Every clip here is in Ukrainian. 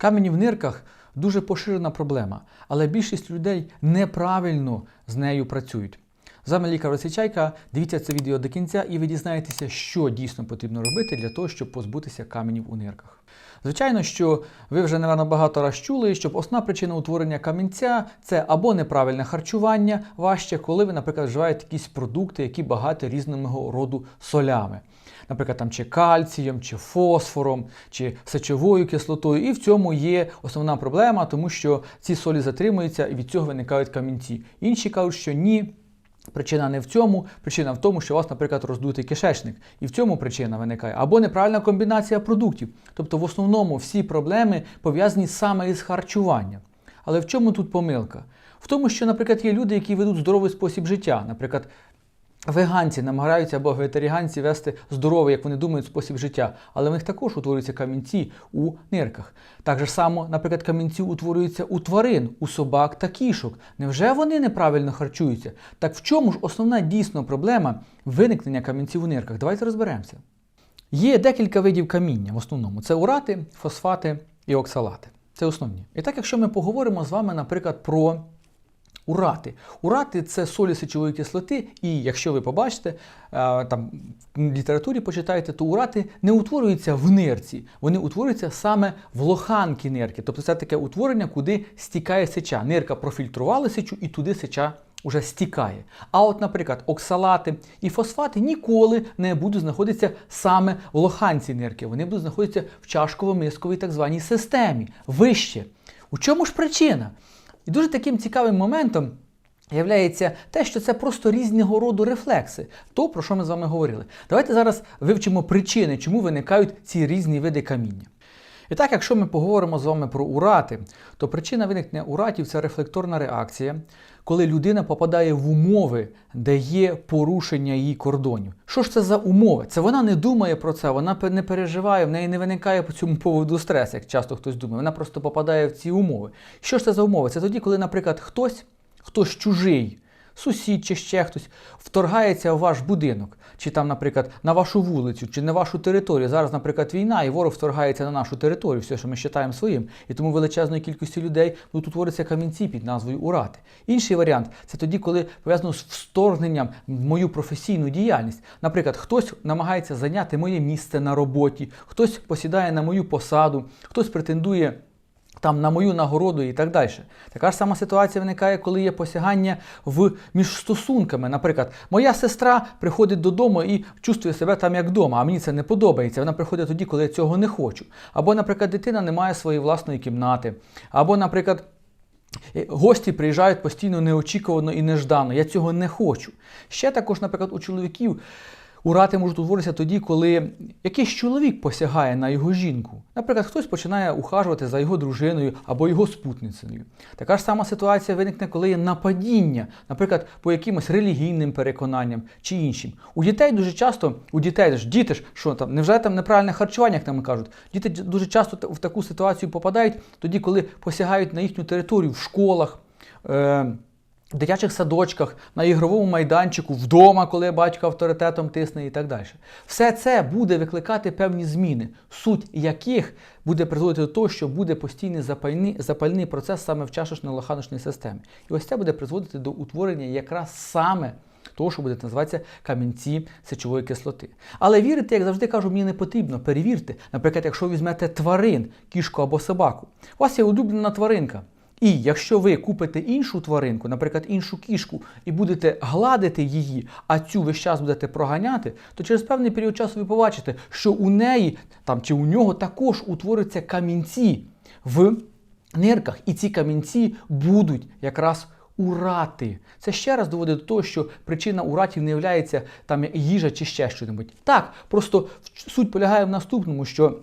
Камені в нирках дуже поширена проблема, але більшість людей неправильно з нею працюють. З вами лікар Росичайка. Дивіться це відео до кінця, і ви дізнаєтеся, що дійсно потрібно робити для того, щоб позбутися каменів у нирках. Звичайно, що ви вже, напевно, багато раз чули, що основна причина утворення камінця це або неправильне харчування важче, коли ви, наприклад, вживаєте якісь продукти, які багаті різного роду солями. Наприклад, там чи кальцієм, чи фосфором, чи сечовою кислотою. І в цьому є основна проблема, тому що ці солі затримуються і від цього виникають камінці. Інші кажуть, що ні. Причина не в цьому, причина в тому, що у вас, наприклад, роздутий кишечник. І в цьому причина виникає. Або неправильна комбінація продуктів. Тобто, в основному всі проблеми пов'язані саме із харчуванням. Але в чому тут помилка? В тому, що, наприклад, є люди, які ведуть здоровий спосіб життя. Наприклад, веганці намагаються або вегетаріанці вести здоровий, як вони думають, спосіб життя, але в них також утворюються камінці у нирках. Так же само, наприклад, камінці утворюються у тварин, у собак та кішок. Невже вони неправильно харчуються? Так в чому ж основна дійсно проблема виникнення камінців у нирках? Давайте розберемося. Є декілька видів каміння в основному: це урати, фосфати і оксалати. Це основні. І так, якщо ми поговоримо з вами, наприклад, про Урати. Урати це солі сечової кислоти, і якщо ви побачите, е, там в літературі почитаєте, то урати не утворюються в нирці, вони утворюються саме в лоханки нирки. Тобто це таке утворення, куди стікає сеча. Нирка профільтрувала сечу і туди сеча уже стікає. А от, наприклад, оксалати і фосфати ніколи не будуть знаходитися саме в лоханці нирки. Вони будуть знаходитися в чашково-мисковій так званій системі, вище. У чому ж причина? І дуже таким цікавим моментом являється те, що це просто різного роду рефлекси, то, про що ми з вами говорили. Давайте зараз вивчимо причини, чому виникають ці різні види каміння. І так, якщо ми поговоримо з вами про урати, то причина виникнення уратів це рефлекторна реакція, коли людина попадає в умови, де є порушення її кордонів. Що ж це за умови? Це вона не думає про це, вона не переживає, в неї не виникає по цьому поводу стрес, як часто хтось думає. Вона просто попадає в ці умови. Що ж це за умови? Це тоді, коли, наприклад, хтось, хтось чужий. Сусід чи ще хтось вторгається в ваш будинок, чи там, наприклад, на вашу вулицю, чи на вашу територію. Зараз, наприклад, війна, і ворог вторгається на нашу територію, все, що ми вважаємо своїм. І тому величезною кількістю людей будуть утворитися камінці під назвою Урати. Інший варіант це тоді, коли пов'язано з вторгненням в мою професійну діяльність. Наприклад, хтось намагається зайняти моє місце на роботі, хтось посідає на мою посаду, хтось претендує там на мою нагороду і так далі. Така ж сама ситуація виникає, коли є посягання в між стосунками. Наприклад, моя сестра приходить додому і чувствує себе там як вдома, а мені це не подобається. Вона приходить тоді, коли я цього не хочу. Або, наприклад, дитина не має своєї власної кімнати. Або, наприклад. Гості приїжджають постійно неочікувано і неждано. Я цього не хочу. Ще також, наприклад, у чоловіків Урати можуть утворитися тоді, коли якийсь чоловік посягає на його жінку. Наприклад, хтось починає ухажувати за його дружиною або його спутницею. Така ж сама ситуація виникне, коли є нападіння, наприклад, по якимось релігійним переконанням чи іншим. У дітей дуже часто, у дітей ж діти ж, що там, невже там неправильне харчування, як нам кажуть, діти дуже часто в таку ситуацію попадають тоді, коли посягають на їхню територію в школах. Е в дитячих садочках, на ігровому майданчику, вдома, коли батько авторитетом тисне і так далі. Все це буде викликати певні зміни, суть яких буде призводити до того, що буде постійний запальний, запальний процес саме в чашечно-лоханочній системі. І ось це буде призводити до утворення якраз саме того, що буде називатися камінці сечової кислоти. Але вірити, як завжди кажу, мені не потрібно. Перевірте, наприклад, якщо візьмете тварин, кішку або собаку, у вас є улюблена тваринка. І якщо ви купите іншу тваринку, наприклад, іншу кішку, і будете гладити її, а цю весь час будете проганяти, то через певний період часу ви побачите, що у неї там чи у нього також утворюються камінці в нирках, і ці камінці будуть якраз. Урати. Це ще раз доводить до того, що причина уратів не є там їжа чи ще щось. Так, просто суть полягає в наступному, що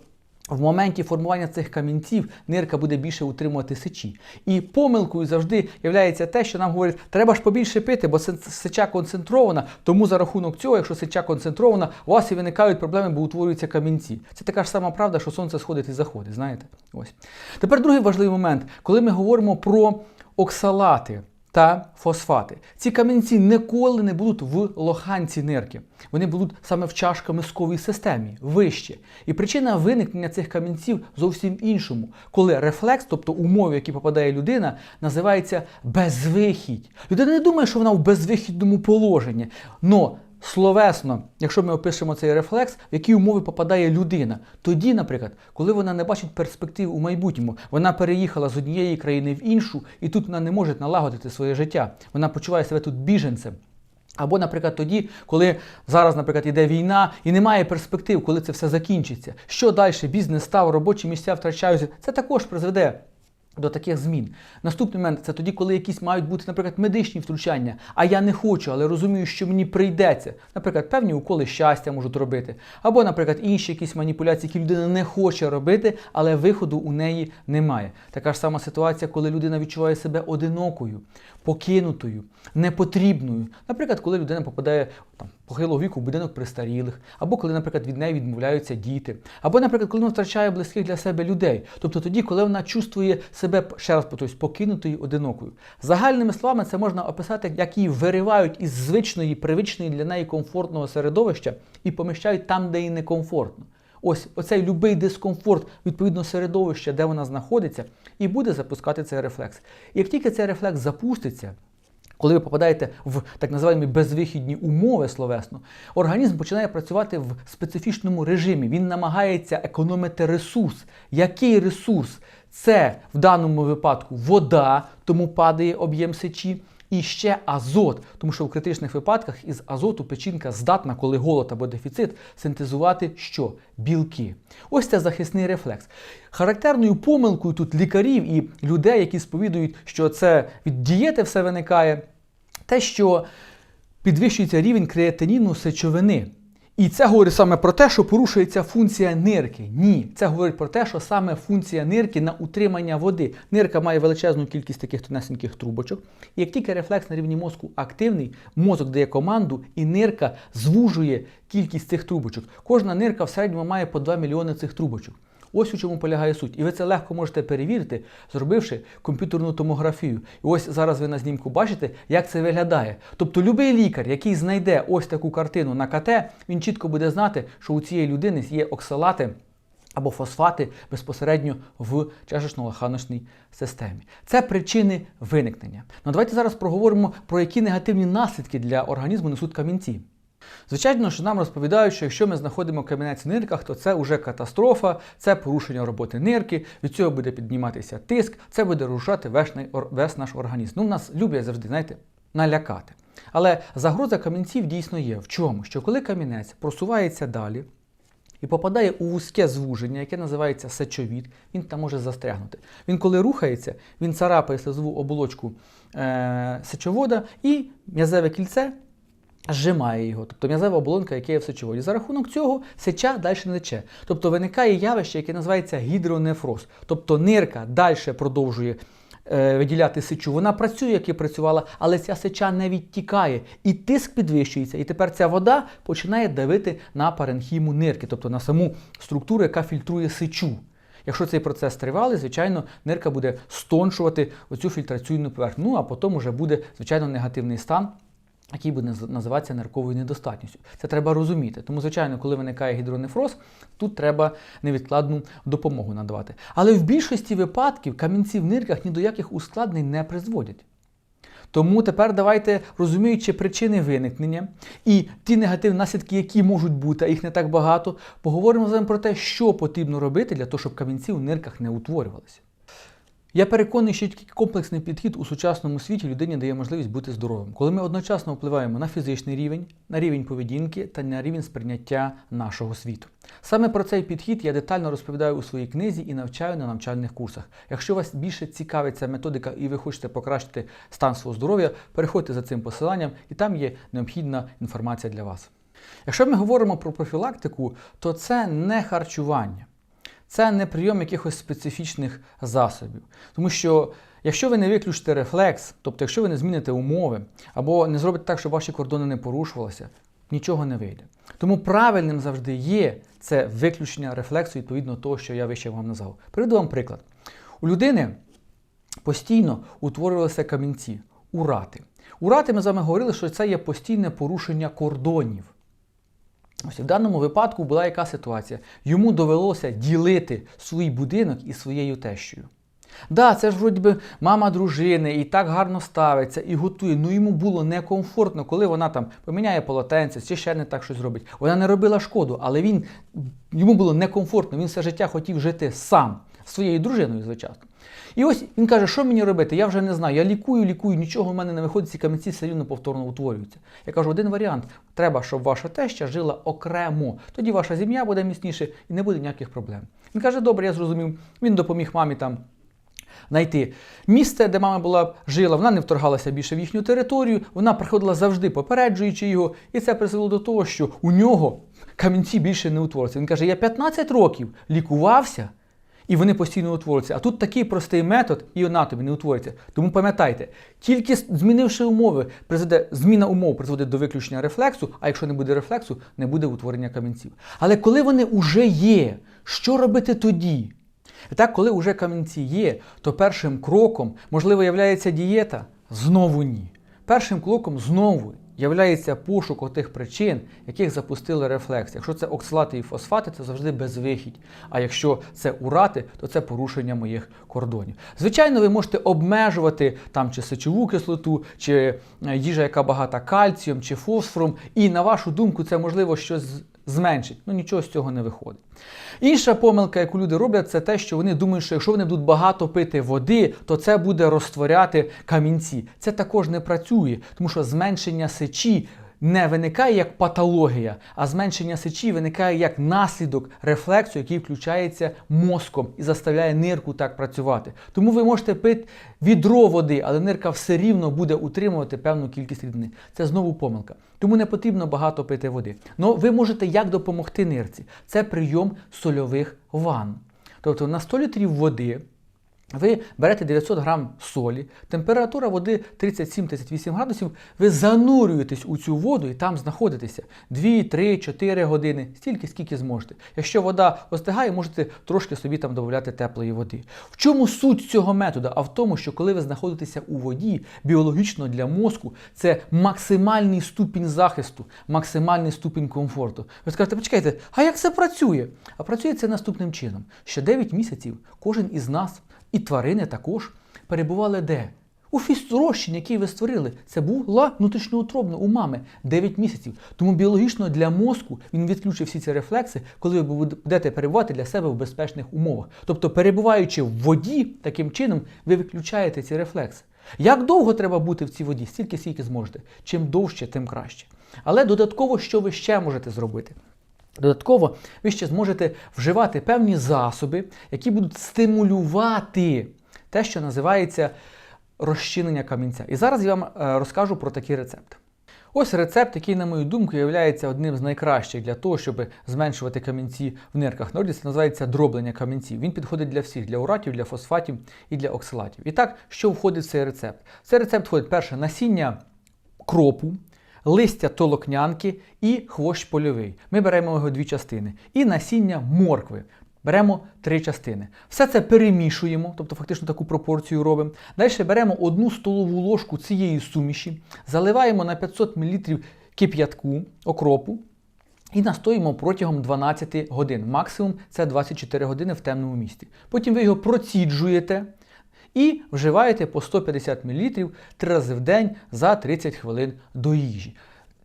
в моменті формування цих камінців нирка буде більше утримувати сечі. І помилкою завжди є те, що нам говорять, треба ж побільше пити, бо сеча концентрована, тому за рахунок цього, якщо сеча концентрована, у вас і виникають проблеми, бо утворюються камінці. Це така ж сама правда, що сонце сходить і заходить. Знаєте? Ось. Тепер другий важливий момент, коли ми говоримо про оксалати. Та фосфати. Ці камінці ніколи не будуть в лоханці нирки. Вони будуть саме в чашкомисковій системі, вище. І причина виникнення цих камінців зовсім іншому, коли рефлекс, тобто умови, які попадає людина, називається безвихідь. Людина не думає, що вона в безвихідному положенні. Но Словесно, якщо ми опишемо цей рефлекс, в які умови попадає людина, тоді, наприклад, коли вона не бачить перспектив у майбутньому, вона переїхала з однієї країни в іншу, і тут вона не може налагодити своє життя. Вона почуває себе тут біженцем. Або, наприклад, тоді, коли зараз, наприклад, іде війна і немає перспектив, коли це все закінчиться. Що далі? Бізнес став, робочі місця втрачаються. Це також призведе до таких змін. Наступний момент це тоді, коли якісь мають бути, наприклад, медичні втручання, а я не хочу, але розумію, що мені прийдеться. Наприклад, певні уколи щастя можуть робити. Або, наприклад, інші якісь маніпуляції, які людина не хоче робити, але виходу у неї немає. Така ж сама ситуація, коли людина відчуває себе одинокою, покинутою, непотрібною. Наприклад, коли людина попадає там, похилого віку в будинок престарілих, або коли, наприклад, від неї відмовляються діти, або, наприклад, коли вона втрачає близьких для себе людей. Тобто тоді, коли вона чувствує себе ще раз повторюсь, покинутою одинокою. Загальними словами, це можна описати, як її виривають із звичної, привичної для неї комфортного середовища і поміщають там, де їй некомфортно. Ось оцей любий дискомфорт відповідно середовища, де вона знаходиться, і буде запускати цей рефлекс. І як тільки цей рефлекс запуститься, коли ви попадаєте в так називаємо безвихідні умови словесно, організм починає працювати в специфічному режимі. Він намагається економити ресурс. Який ресурс? Це в даному випадку вода, тому падає об'єм сечі. І ще азот, тому що в критичних випадках із азоту печінка здатна, коли голод або дефіцит, синтезувати що? Білки. Ось це захисний рефлекс. Характерною помилкою тут лікарів і людей, які сповідують, що це від дієти все виникає, те, що підвищується рівень креатиніну сечовини. І це говорить саме про те, що порушується функція нирки. Ні, це говорить про те, що саме функція нирки на утримання води. Нирка має величезну кількість таких тонесеньких трубочок. І як тільки рефлекс на рівні мозку активний, мозок дає команду, і нирка звужує кількість цих трубочок. Кожна нирка в середньому має по 2 мільйони цих трубочок. Ось у чому полягає суть. І ви це легко можете перевірити, зробивши комп'ютерну томографію. І ось зараз ви на знімку бачите, як це виглядає. Тобто будь-який лікар, який знайде ось таку картину на КТ, він чітко буде знати, що у цієї людини є оксалати. Або фосфати безпосередньо в чашечно-лаханочній системі. Це причини виникнення. Ну давайте зараз проговоримо про які негативні наслідки для організму несуть камінці. Звичайно, що нам розповідають, що якщо ми знаходимо камінець в нирках, то це вже катастрофа, це порушення роботи нирки, від цього буде підніматися тиск, це буде рушати весь, наш організм. Ну, нас люблять завжди, знаєте, налякати. Але загроза камінців дійсно є. В чому? Що коли камінець просувається далі і попадає у вузьке звуження, яке називається сечовід, він там може застрягнути. Він, коли рухається, він царапає слизову оболочку е- сечовода і м'язеве кільце зжимає його, тобто м'язева оболонка, яка є в сечоводі. За рахунок цього сеча далі не тече. Тобто виникає явище, яке називається гідронефроз. Тобто нирка далі продовжує е, виділяти сечу. Вона працює, як і працювала, але ця сеча не відтікає. І тиск підвищується. І тепер ця вода починає давити на паренхіму нирки, тобто на саму структуру, яка фільтрує сечу. Якщо цей процес тривалий, звичайно, нирка буде стоншувати оцю фільтраційну поверхню. Ну а потім вже буде, звичайно, негативний стан який буде називатися нирковою недостатністю. Це треба розуміти. Тому, звичайно, коли виникає гідронефроз, тут треба невідкладну допомогу надавати. Але в більшості випадків камінці в нирках ні до яких ускладнень не призводять. Тому тепер давайте, розуміючи причини виникнення і ті негативні наслідки, які можуть бути, а їх не так багато, поговоримо з вами про те, що потрібно робити для того, щоб камінці в нирках не утворювалися. Я переконаний, що тільки комплексний підхід у сучасному світі людині дає можливість бути здоровим, коли ми одночасно впливаємо на фізичний рівень, на рівень поведінки та на рівень сприйняття нашого світу. Саме про цей підхід я детально розповідаю у своїй книзі і навчаю на навчальних курсах. Якщо вас більше цікавить ця методика і ви хочете покращити стан свого здоров'я, переходьте за цим посиланням, і там є необхідна інформація для вас. Якщо ми говоримо про профілактику, то це не харчування. Це не прийом якихось специфічних засобів. Тому що, якщо ви не виключите рефлекс, тобто, якщо ви не зміните умови, або не зробите так, щоб ваші кордони не порушувалися, нічого не вийде. Тому правильним завжди є це виключення рефлексу відповідно того, що я вище вам назвав. Приведу вам приклад. У людини постійно утворювалися камінці урати. Урати ми з вами говорили, що це є постійне порушення кордонів. Ось в даному випадку була яка ситуація? Йому довелося ділити свій будинок із своєю тещою. Да, це ж вроді би мама дружини і так гарно ставиться і готує. Ну йому було некомфортно, коли вона там поміняє полотенце чи ще не так щось робить. Вона не робила шкоду, але він йому було некомфортно. Він все життя хотів жити сам зі своєю дружиною, звичайно. І ось він каже, що мені робити? Я вже не знаю. Я лікую, лікую, нічого в мене не виходить, ці камінці все рівно повторно утворюються. Я кажу, один варіант: треба, щоб ваша теща жила окремо. Тоді ваша сім'я буде міцніше і не буде ніяких проблем. Він каже, добре, я зрозумів. Він допоміг мамі там. Знайти місце, де мама була жила, вона не вторгалася більше в їхню територію, вона приходила завжди попереджуючи його, і це призвело до того, що у нього камінці більше не утворюються. Він каже: я 15 років лікувався, і вони постійно утворюються. А тут такий простий метод, і вона тобі не утворюється. Тому пам'ятайте, тільки змінивши умови, призведе, зміна умов призводить до виключення рефлексу, а якщо не буде рефлексу, не буде утворення камінців. Але коли вони вже є, що робити тоді? І так, коли вже камінці є, то першим кроком, можливо, являється дієта? Знову ні. Першим кроком знову являється пошук тих причин, яких запустили рефлекс. Якщо це оксалати і фосфати, це завжди безвихідь. А якщо це урати, то це порушення моїх кордонів. Звичайно, ви можете обмежувати там чи сечову кислоту, чи е, їжа, яка багата кальцієм чи фосфором, і на вашу думку, це можливо щось зменшить. Ну нічого з цього не виходить. Інша помилка, яку люди роблять, це те, що вони думають, що якщо вони будуть багато пити води, то це буде розтворяти камінці. Це також не працює, тому що зменшення сечі. Не виникає як патологія, а зменшення сечі виникає як наслідок рефлексу, який включається мозком і заставляє нирку так працювати. Тому ви можете пити відро води, але нирка все рівно буде утримувати певну кількість рідини. Це знову помилка. Тому не потрібно багато пити води. Ну ви можете як допомогти нирці? Це прийом сольових ванн. Тобто на 100 літрів води. Ви берете 900 грам солі, температура води 37-38 градусів, ви занурюєтесь у цю воду і там знаходитеся 2, 3, 4 години, стільки, скільки зможете. Якщо вода остигає, можете трошки собі там додати теплої води. В чому суть цього методу? А в тому, що коли ви знаходитеся у воді, біологічно для мозку це максимальний ступінь захисту, максимальний ступінь комфорту. Ви скажете, почекайте, а як це працює? А працює це наступним чином: що 9 місяців кожен із нас. І тварини також перебували де? У фізрозчині, який ви створили, це була внутрішньоутробна у мами 9 місяців. Тому біологічно для мозку він відключив всі ці рефлекси, коли ви будете перебувати для себе в безпечних умовах. Тобто, перебуваючи в воді, таким чином ви виключаєте ці рефлекси. Як довго треба бути в цій воді? Стільки, скільки зможете. Чим довше, тим краще. Але додатково, що ви ще можете зробити? Додатково, ви ще зможете вживати певні засоби, які будуть стимулювати те, що називається розчинення камінця. І зараз я вам е, розкажу про такий рецепт. Ось рецепт, який, на мою думку, є одним з найкращих для того, щоб зменшувати камінці в нирках. Народі це називається дроблення камінців. Він підходить для всіх, для уратів, для фосфатів і для оксалатів. І так, що входить в цей рецепт? цей рецепт входить перше насіння кропу листя толокнянки і хвощ польовий. Ми беремо його дві частини. І насіння моркви. Беремо три частини. Все це перемішуємо, тобто фактично таку пропорцію робимо. Далі беремо одну столову ложку цієї суміші, заливаємо на 500 мл кип'ятку, окропу. І настоїмо протягом 12 годин. Максимум це 24 години в темному місці. Потім ви його проціджуєте і вживаєте по 150 мл три рази в день за 30 хвилин до їжі.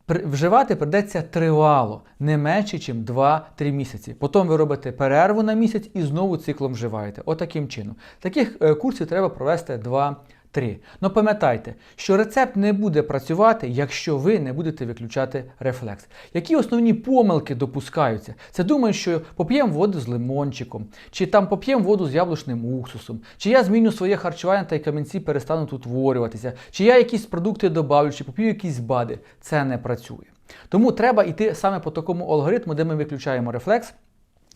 Вживати придеться тривало, не менше, ніж 2-3 місяці. Потім ви робите перерву на місяць і знову циклом вживаєте. Отаким чином. Таких е, курсів треба провести 2 3. Ну пам'ятайте, що рецепт не буде працювати, якщо ви не будете виключати рефлекс. Які основні помилки допускаються? Це думають, що поп'ємо воду з лимончиком, чи там поп'ємо воду з яблучним уксусом, чи я зміню своє харчування та й камінці перестануть утворюватися, чи я якісь продукти добавлю, чи поп'ю якісь бади. Це не працює. Тому треба йти саме по такому алгоритму, де ми виключаємо рефлекс.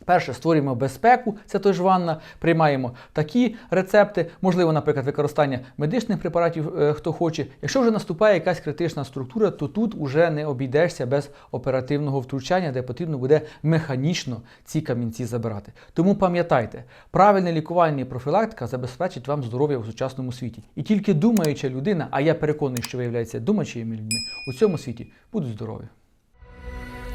Перше, створюємо безпеку, це тож ванна, приймаємо такі рецепти, можливо, наприклад, використання медичних препаратів, е, хто хоче. Якщо вже наступає якась критична структура, то тут вже не обійдешся без оперативного втручання, де потрібно буде механічно ці камінці забирати. Тому пам'ятайте, правильне лікування і профілактика забезпечить вам здоров'я у сучасному світі. І тільки думаюча людина, а я переконаний, що виявляється думаючими людьми, у цьому світі будуть здорові.